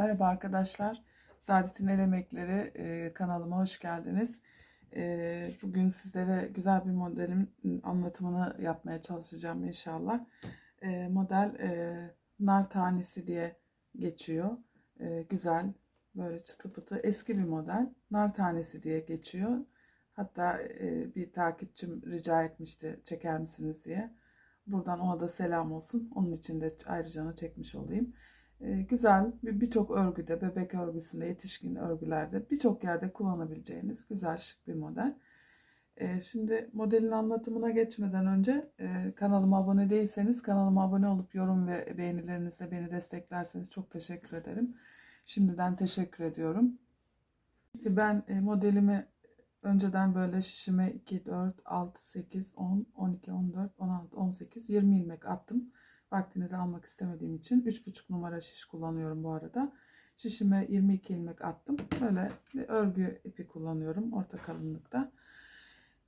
Merhaba arkadaşlar. Saadet'in El Emekleri e, kanalıma hoş geldiniz. E, bugün sizlere güzel bir modelin anlatımını yapmaya çalışacağım inşallah. E, model e, nar tanesi diye geçiyor. E, güzel, böyle çıtı pıtı eski bir model. Nar tanesi diye geçiyor. Hatta e, bir takipçim rica etmişti çeker misiniz diye. Buradan ona da selam olsun. Onun için de ayrıca çekmiş olayım. Ee, güzel bir- birçok örgüde, bebek örgüsünde, yetişkin örgülerde birçok yerde kullanabileceğiniz güzel şık bir model. Ee, şimdi modelin anlatımına geçmeden önce e, kanalıma abone değilseniz kanalıma abone olup yorum ve beğenilerinizle beni desteklerseniz çok teşekkür ederim. Şimdiden teşekkür ediyorum. Ben e, modelimi önceden böyle şişime 2, 4, 6, 8, 10, 12, 14, 16, 18, 20 ilmek attım. Vaktinizi almak istemediğim için 3,5 numara şiş kullanıyorum bu arada. Şişime 22 ilmek attım. Böyle bir örgü ipi kullanıyorum orta kalınlıkta.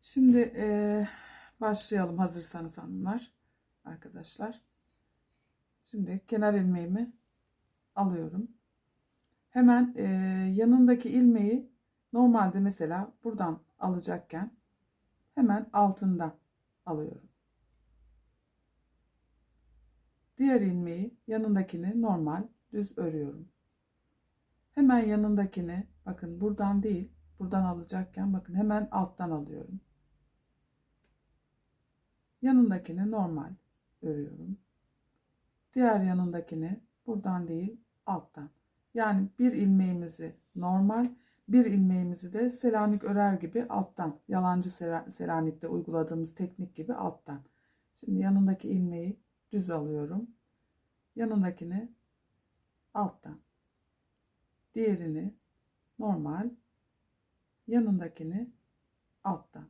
Şimdi e, başlayalım hazırsanız hanımlar, arkadaşlar. Şimdi kenar ilmeğimi alıyorum. Hemen e, yanındaki ilmeği normalde mesela buradan alacakken hemen altından alıyorum. Diğer ilmeği yanındakini normal düz örüyorum. Hemen yanındakini bakın buradan değil buradan alacakken bakın hemen alttan alıyorum. Yanındakini normal örüyorum. Diğer yanındakini buradan değil alttan. Yani bir ilmeğimizi normal bir ilmeğimizi de selanik örer gibi alttan yalancı selanikte uyguladığımız teknik gibi alttan. Şimdi yanındaki ilmeği düz alıyorum. Yanındakini alttan. Diğerini normal. Yanındakini alttan.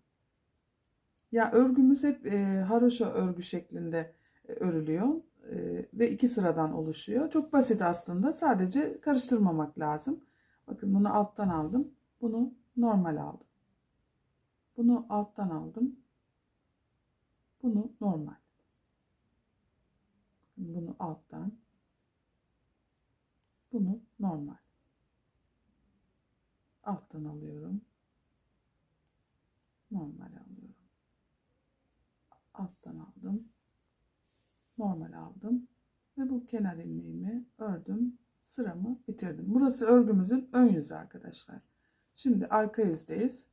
Ya örgümüz hep e, haroşa örgü şeklinde e, örülüyor e, ve iki sıradan oluşuyor. Çok basit aslında. Sadece karıştırmamak lazım. Bakın bunu alttan aldım. Bunu normal aldım. Bunu alttan aldım. Bunu normal. Bunu alttan. Bunu normal. Alttan alıyorum. Normal alıyorum. Alttan aldım. Normal aldım. Ve bu kenar ilmeğimi ördüm. Sıramı bitirdim. Burası örgümüzün ön yüzü arkadaşlar. Şimdi arka yüzdeyiz.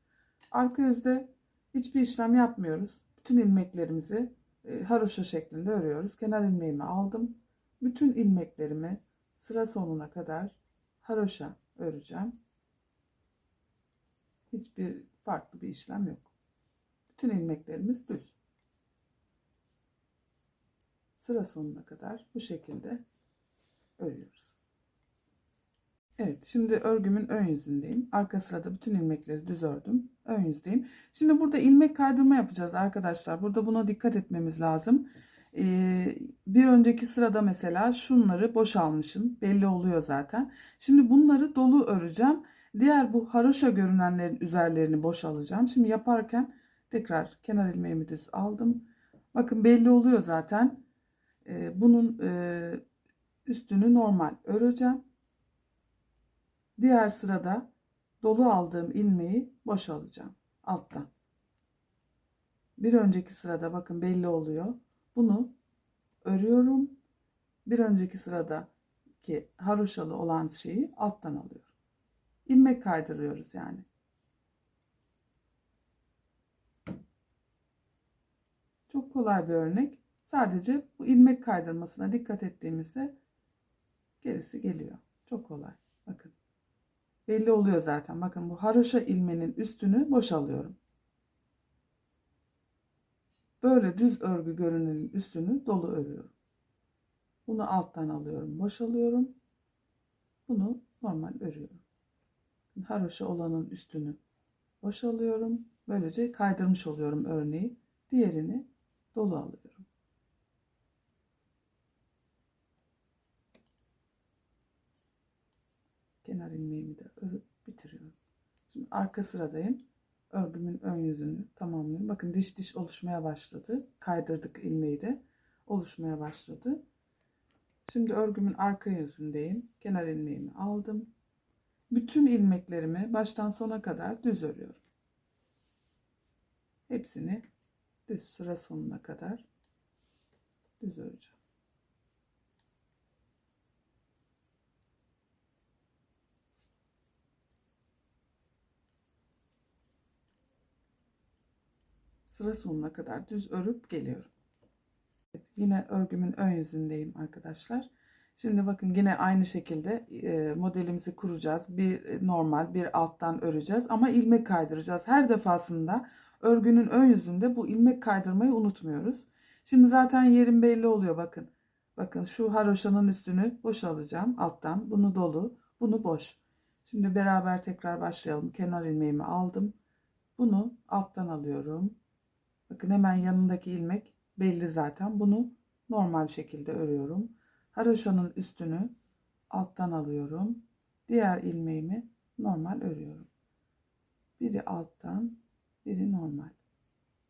Arka yüzde hiçbir işlem yapmıyoruz. Bütün ilmeklerimizi e, haroşa şeklinde örüyoruz. Kenar ilmeğimi aldım. Bütün ilmeklerimi sıra sonuna kadar haroşa öreceğim. Hiçbir farklı bir işlem yok. Bütün ilmeklerimiz düz. Sıra sonuna kadar bu şekilde örüyoruz. Evet şimdi örgümün ön yüzündeyim. Arka sırada bütün ilmekleri düz ördüm. Ön yüzdeyim. Şimdi burada ilmek kaydırma yapacağız arkadaşlar. Burada buna dikkat etmemiz lazım. Ee, bir önceki sırada mesela şunları boş almışım. Belli oluyor zaten. Şimdi bunları dolu öreceğim. Diğer bu haroşa görünenlerin üzerlerini boş alacağım. Şimdi yaparken tekrar kenar ilmeğimi düz aldım. Bakın belli oluyor zaten. Ee, bunun e, üstünü normal öreceğim. Diğer sırada dolu aldığım ilmeği boş alacağım alttan. Bir önceki sırada bakın belli oluyor. Bunu örüyorum. Bir önceki sırada ki haroşalı olan şeyi alttan alıyorum. İlmek kaydırıyoruz yani. Çok kolay bir örnek. Sadece bu ilmek kaydırmasına dikkat ettiğimizde gerisi geliyor. Çok kolay. Bakın. Belli oluyor zaten. Bakın bu haroşa ilmenin üstünü boşalıyorum. Böyle düz örgü görünenin üstünü dolu örüyorum. Bunu alttan alıyorum, boşalıyorum. Bunu normal örüyorum. Haroşa olanın üstünü boşalıyorum. Böylece kaydırmış oluyorum örneği. Diğerini dolu alıyorum. kenar ilmeğimi de. Şimdi arka sıradayım. Örgümün ön yüzünü tamamlıyorum. Bakın diş diş oluşmaya başladı. Kaydırdık ilmeği de oluşmaya başladı. Şimdi örgümün arka yüzündeyim. Kenar ilmeğimi aldım. Bütün ilmeklerimi baştan sona kadar düz örüyorum. Hepsini düz sıra sonuna kadar düz öreceğim. Sıra sonuna kadar düz örüp geliyorum. Evet, yine örgümün ön yüzündeyim arkadaşlar. Şimdi bakın yine aynı şekilde e, modelimizi kuracağız. Bir e, normal bir alttan öreceğiz ama ilmek kaydıracağız. Her defasında örgünün ön yüzünde bu ilmek kaydırmayı unutmuyoruz. Şimdi zaten yerim belli oluyor bakın. Bakın şu haroşanın üstünü boş alacağım alttan. Bunu dolu, bunu boş. Şimdi beraber tekrar başlayalım. Kenar ilmeğimi aldım. Bunu alttan alıyorum. Bakın hemen yanındaki ilmek belli zaten. Bunu normal şekilde örüyorum. Haroşanın üstünü alttan alıyorum. Diğer ilmeğimi normal örüyorum. Biri alttan, biri normal.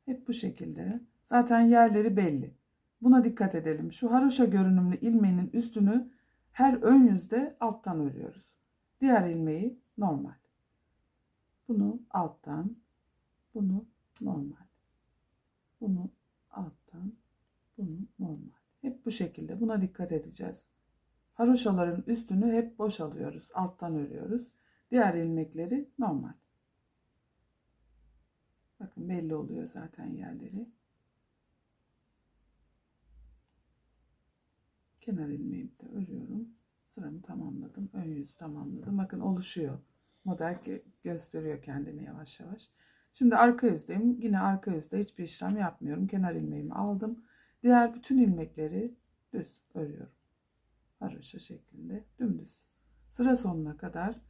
Hep bu şekilde. Zaten yerleri belli. Buna dikkat edelim. Şu haroşa görünümlü ilmeğinin üstünü her ön yüzde alttan örüyoruz. Diğer ilmeği normal. Bunu alttan, bunu normal. Bunu alttan, bunu normal. Hep bu şekilde. Buna dikkat edeceğiz. Haroşaların üstünü hep boş alıyoruz. Alttan örüyoruz. Diğer ilmekleri normal. Bakın belli oluyor zaten yerleri. Kenar ilmeğimi de örüyorum. Sıramı tamamladım. Ön yüzü tamamladım. Bakın oluşuyor. Model gösteriyor kendini yavaş yavaş. Şimdi arka yüzdeyim. Yine arka yüzde hiçbir işlem yapmıyorum. Kenar ilmeğimi aldım. Diğer bütün ilmekleri düz örüyorum. Haroşa şeklinde dümdüz. Sıra sonuna kadar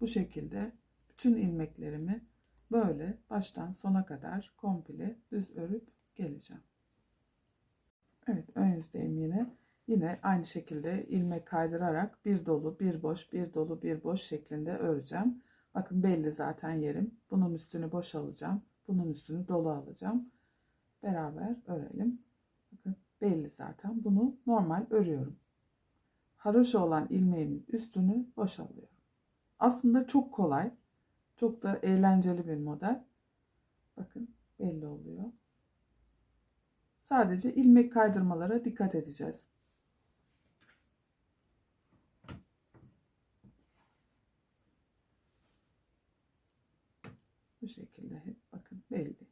bu şekilde bütün ilmeklerimi böyle baştan sona kadar komple düz örüp geleceğim. Evet ön yüzdeyim yine. Yine aynı şekilde ilmek kaydırarak bir dolu bir boş bir dolu bir boş şeklinde öreceğim. Bakın belli zaten yerim. Bunun üstünü boş alacağım. Bunun üstünü dolu alacağım. Beraber örelim. Bakın belli zaten. Bunu normal örüyorum. Haroşa olan ilmeğimin üstünü boş alıyorum. Aslında çok kolay. Çok da eğlenceli bir model. Bakın belli oluyor. Sadece ilmek kaydırmalara dikkat edeceğiz. Bu şekilde hep bakın belli.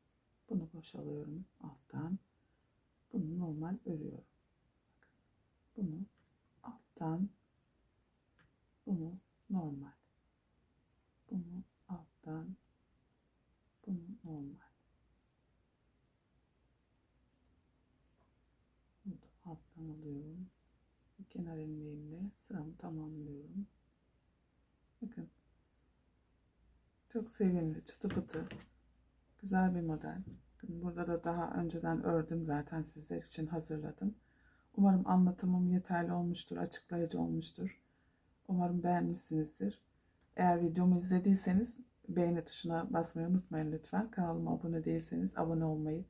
Bunu boşalıyorum alttan. Bunu normal örüyorum. Bakın. Bunu alttan bunu normal. Bunu alttan bunu normal. Bunu alttan alıyorum. Kenar ilmeğimle sıramı tamamlıyorum. Bakın çok sevimli, çıtı pıtı. Güzel bir model. Burada da daha önceden ördüm zaten sizler için hazırladım. Umarım anlatımım yeterli olmuştur, açıklayıcı olmuştur. Umarım beğenmişsinizdir. Eğer videomu izlediyseniz beğeni tuşuna basmayı unutmayın lütfen. Kanalıma abone değilseniz abone olmayı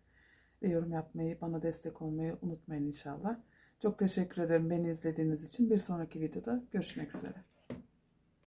ve yorum yapmayı, bana destek olmayı unutmayın inşallah. Çok teşekkür ederim beni izlediğiniz için. Bir sonraki videoda görüşmek üzere.